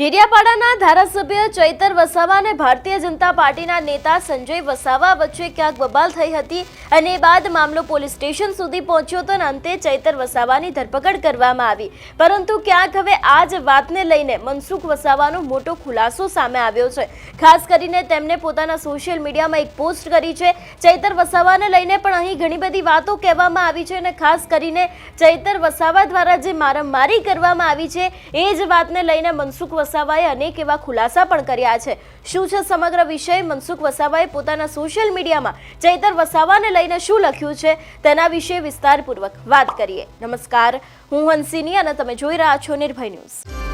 ડેડિયાપાડાના ધારાસભ્ય ચૈતર વસાવા અને ભારતીય જનતા પાર્ટીના નેતા સંજય વસાવા વચ્ચે ક્યાંક બબાલ થઈ હતી અને બાદ મામલો પોલીસ સ્ટેશન સુધી પહોંચ્યો હતો અને અંતે ચૈતર વસાવાની ધરપકડ કરવામાં આવી. પરંતુ ક્યાંક હવે આ જ વાતને લઈને મનસુખ વસાવાનો મોટો ખુલાસો સામે આવ્યો છે. ખાસ કરીને તેમણે પોતાના સોશિયલ મીડિયામાં એક પોસ્ટ કરી છે. ચૈતર વસાવાને લઈને પણ અહીં ઘણી બધી વાતો કહેવામાં આવી છે અને ખાસ કરીને ચૈતર વસાવા દ્વારા જે મારામારી કરવામાં આવી છે, એ જ વાતને લઈને મનસુખ વસાવાએ અનેક એવા ખુલાસા પણ કર્યા છે. શું છે સમગ્ર વિષય? મનસુખ વસાવાએ પોતાના સોશિયલ મીડિયામાં ચૈતર વસાવાને લઈને શું લખ્યું છે? તેના વિશે વિસ્તારપૂર્વક વાત કરીએ. નમસ્કાર, હું હંસિની અને તમે જોઈ રહ્યા છો નિર્ભય ન્યૂઝ.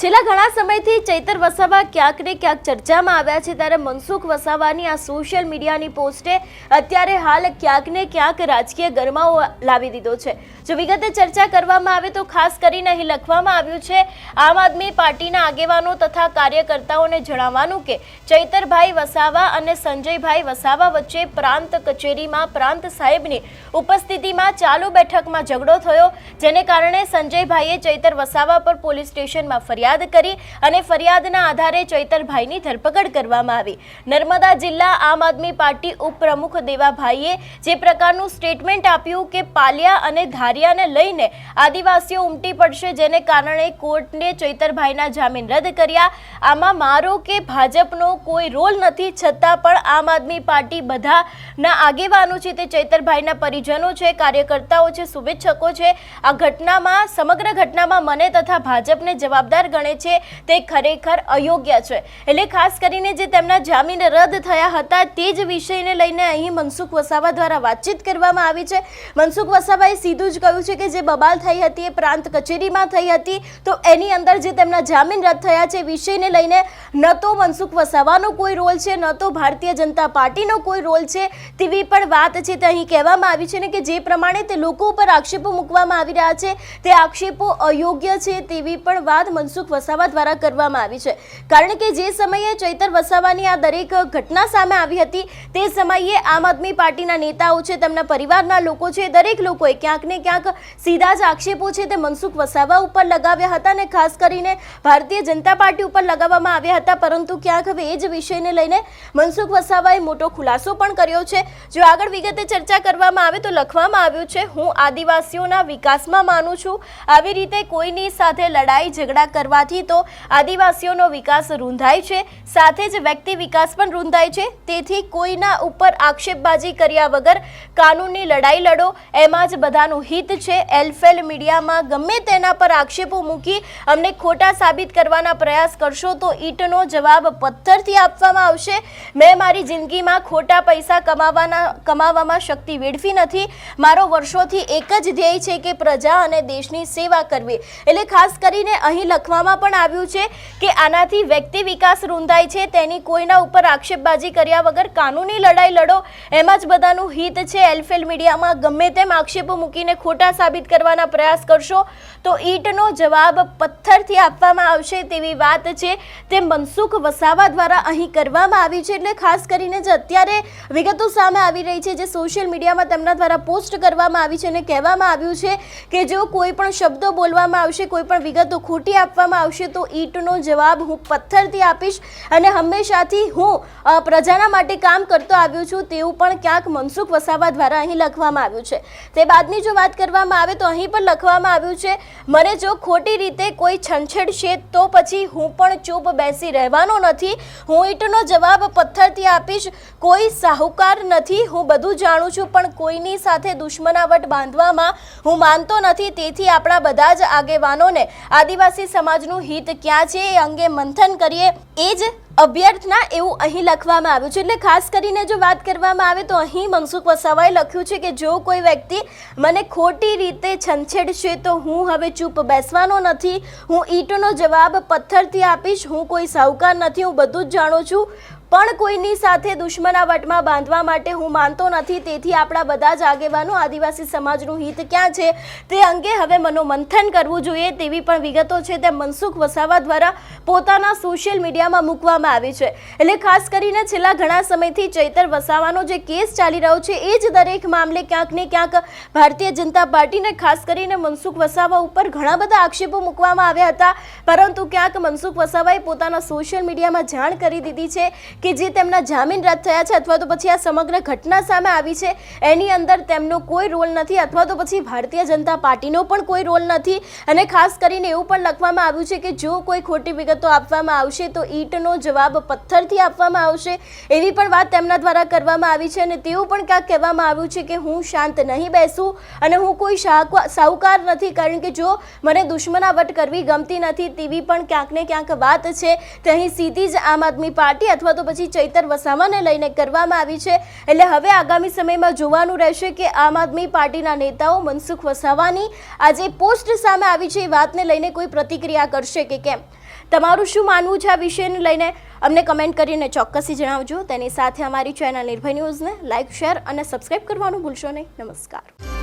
છેલ્લા ઘણા સમયથી ચૈતર વસાવા ક્યાંક ને ક્યાંક ચર્ચામાં આવ્યા છે ત્યારે મનસુખ વસાવાની આ સોશિયલ મીડિયાની પોસ્ટે અત્યારે હાલ ક્યાંક ને ક્યાંક રાજકીય ગરમાવો લાવી દીધો છે. જો વિગતે ચર્ચા કરવામાં આવે તો ખાસ કરીને અહીં લખવામાં આવ્યું છે, આમ આદમી પાર્ટીના આગેવાનો તથા કાર્યકર્તાઓને જણાવવાનું કે ચૈતરભાઈ વસાવા અને સંજયભાઈ વસાવા વચ્ચે પ્રાંત કચેરીમાં પ્રાંત સાહેબની ઉપસ્થિતિમાં ચાલુ બેઠકમાં ઝઘડો થયો, જેને કારણે સંજયભાઈએ ચૈતર વસાવા પર પોલીસ સ્ટેશનમાં ફરિયાદ કરી અને ફરિયાદના આધારે ચૈતરભાઈની ધરપકડ કરવામાં આવી. નર્મદા જિલ્લા આમ આદમી પાર્ટી ઉપપ્રમુખ દેવાભાઈએ જે પ્રકારનું સ્ટેટમેન્ટ આપ્યું કે પાલિયા અને ધારિયાને લઈને આદિવાસીઓ ઉમટી પડશે જેને કારણે કોર્ટને ચૈતરભાઈના જામીન રદ કર્યા. આમાં મારો કે ભાજપનો કોઈ રોલ નથી છતાં પણ આમ આદમી પાર્ટી બધાના આગેવાનો છે તે ચૈતરભાઈના પરિજનો છે, કાર્યકર્તાઓ છે, શુભેચ્છકો છે. આ ઘટનામાં, સમગ્ર ઘટનામાં મને તથા ભાજપને જવાબદાર ગણે છે, તે ખરેખર અયોગ્ય છે. એટલે ખાસ કરીને જે તેમના જામીન રદ થયા હતા, તે જ વિષયને લઈને અહીં મનસુખ વસાવા દ્વારા વાતચીત કરવામાં આવી છે. મનસુખ વસાવાએ સીધું જ કહ્યું છે કે જે બબાલ થઈ હતી, એ પ્રાંત કચેરીમાં થઈ હતી. તો એની અંદર જે તેમના જામીન રદ થયા છે વિષયને લઈને ન તો મનસુખ વસાવાનો કોઈ રોલ છે, ન તો ભારતીય જનતા પાર્ટીનો કોઈ રોલ છે, તેવી પણ વાત છે તે અહીં કહેવામાં આવી છે ને કે જે પ્રમાણે તે લોકો ઉપર આક્ષેપો મૂકવામાં આવી રહ્યા છે, તે આક્ષેપો અયોગ્ય છે તેવી પણ વાત મનસુખ વસાવા દ્વારા કરવામાં આવી છે. કારણ કે જે સમયે ચૈતર વસાવાની આ દરેક ઘટના સામે આવી હતી, તે સમયે આમ આદમી પાર્ટીના નેતાઓ છે, તેમના પરિવારના લોકો છે, દરેક લોકોએ ક્યાંક ને ક્યાંક સીધા જ આક્ષેપો છે તે મનસુખ વસાવા ઉપર લગાવ્યા હતા અને ખાસ કરીને ભારતીય જનતા પાર્ટી ઉપર લગાવવામાં આવ્યા હતા. પરંતુ ક્યાંક હવે એ જ વિષયને લઈને મનસુખ વસાવાએ મોટો ખુલાસો પણ કર્યો છે. જો આગળ વિગતે ચર્ચા કરવામાં આવે તો લખવામાં આવ્યું છે, હું આદિવાસીઓના વિકાસમાં માનું છું. આવી રીતે કોઈની સાથે લડાઈ, ઝઘડા કરવાથી તો આદિવાસીઓનો વિકાસ રૂંધાય છે, સાથે જ વ્યક્તિ વિકાસ પણ રૂંધાય છે. તેથી કોઈના ઉપર આક્ષેપબાજી કર્યા વગર કાનૂનની લડાઈ લડો, એમાં જ બધાનું હિત છે. એલફેલ મીડિયામાં ગમે તેના પર આક્ષેપો મૂકી અમને ખોટા સાબિત કરવાના પ્રયાસ કરશો તો ઈંટનો જવાબ પથ્થરથી આપવામાં આવશે. મેં મારી જિંદગીમાં ખોટા પૈસા કમાવાના, કમાવામાં શક્તિ વેડફી નથી. મારો વર્ષોથી એક જ ધ્યેય છે કે પ્રજા અને દેશની સેવા કરવી. એટલે ખાસ કરીને અહીં લખવામાં પણ આવ્યું છે કે આનાથી વ્યક્તિ વિકાસ રૂંધાય છે, તેની કોઈના ઉપર આક્ષેપબાજી કર્યા વગર કાનૂની લડાઈ લડો, એમાં જ બધાનું હિત છે. એલફેલ મીડિયામાં ગમે તેમ આક્ષેપો મૂકીને ખોટા સાબિત કરવાના પ્રયાસ કરશો, તો ઈંટનો જવાબ પથ્થરથી આપવામાં આવશે તેવી વાત છે. તે મનસુખ વસાવા દ્વારા અહીં કરવામાં આવી છે, એટલે ખાસ કરીને જે અત્યારે વિગતો સામે આવી રહી છે, જે સોશિયલ મીડિયામાં તેમના દ્વારા પોસ્ટ કરવામાં આવી છે અને કહેવામાં આવ્યું છે કે જો કોઈ પણ શબ્દો બોલવામાં આવશે, કોઈ પણ વિગતો ખોટી આપવામાં આવશે તો ઈંટનો જવાબ હું પથ્થરથી આપીશ અને હંમેશાથી હું પ્રજાના માટે કામ કરતો આવ્યો છું તેવું પણ ક્યાંક મનસુખ વસાવા દ્વારા અહીં લખવામાં આવ્યું છે. તે બાદની જો વાત કરવામાં આવે તો અહીં પણ લખવામાં આવ્યું છે, મને જો ખોટી રીતે કોઈ છંછેડશે તો પછી હું પણ ચૂપ બેસી રહેવાનો નથી. હું ઈંટનો જવાબ પથ્થરથી આપીશ. કોઈ સાહુકાર નથી. હું બધું જાણું છું, પણ કોઈની સાથે દુશ્મનાવટ બાંધવામાં હું માનતો નથી. તેથી આપણા બધા જ આગેવાનોને આદિવાસી સમાજનું હિત ક્યાં છે એ અંગે મંથન કરીએ એ જ અભ્યર્થના એવું અહીં લખવામાં આવ્યું છે. એટલે ખાસ કરીને જો વાત કરવામાં આવે તો અહીં મનસુખ વસાવાએ લખ્યું છે કે જો કોઈ વ્યક્તિ મને ખોટી રીતે છંછેડશે તો હું હવે ચૂપ બેસવાનો નથી. હું ઈંટનો જવાબ પથ્થરથી આપીશ. હું કોઈ સાહુકાર નથી. હું બધું જ જાણું છું. પણ કોઈની સાથે દુશ્મનાવટમાં બાંધવા માટે હું માનતો નથી. તેથી આપણા બધા જ આગેવાનો આદિવાસી સમાજનું હિત ક્યાં છે તે અંગે હવે મનોમંથન કરવું જોઈએ તેવી પણ વિગતો છે તે મનસુખ વસાવા દ્વારા પોતાના સોશિયલ મીડિયામાં મૂકવામાં આવી છે. એટલે ખાસ કરીને છેલ્લા ઘણા સમયથી ચૈતર વસાવાનો જે કેસ ચાલી રહ્યો છે એ જ દરેક મામલે ક્યાંક ને ક્યાંક ભારતીય જનતા પાર્ટીને ખાસ કરીને મનસુખ વસાવા ઉપર ઘણા બધા આક્ષેપો મૂકવામાં આવ્યા હતા. પરંતુ ક્યાંક મનસુખ વસાવાએ પોતાના સોશિયલ મીડિયામાં જાણ કરી દીધી છે કે જે તેમના જામીન રદ થયા છે અથવા તો પછી આ સમગ્ર ઘટના સામે આવી છે, એની અંદર તેમનો કોઈ રોલ નથી અથવા તો પછી ભારતીય જનતા પાર્ટીનો પણ કોઈ રોલ નથી. અને ખાસ કરીને એવું પણ લખવામાં આવ્યું છે કે જો કોઈ ખોટી વિગતો આપવામાં આવશે તો ઈંટનો જવાબ પથ્થરથી આપવામાં આવશે. એવી પણ વાત તેમના દ્વારા કરવામાં આવી છે અને તેવું પણ ક્યાંક કહેવામાં આવ્યું છે કે હું શાંત નહીં બેસું અને હું કોઈ સાહુકાર નથી. કારણ કે જો મને દુશ્મનાવટ કરવી ગમતી નથી તેવી પણ ક્યાંક ને ક્યાંક વાત છે. તે અહીં સીધી જ આમ આદમી પાર્ટી અથવા તો પછી ચૈતર વસાવાને લઈને કરવામાં આવી છે. એટલે હવે આગામી સમયમાં જોવાનું રહેશે કે આમ આદમી પાર્ટીના નેતાઓ મનસુખ વસાવાની આજે પોસ્ટ સામે આવી છે એ વાતને લઈને કોઈ પ્રતિક્રિયા કરશે કે કેમ? તમારું શું માનવું છે આ વિષયને લઈને? અમને કમેન્ટ કરીને ચોક્કસથી જણાવજો. તેની સાથે અમારી ચેનલ નિર્ભય ન્યૂઝને લાઇક શેર અને સબસ્ક્રાઇબ કરવાનું ભૂલશો નહીં. નમસ્કાર.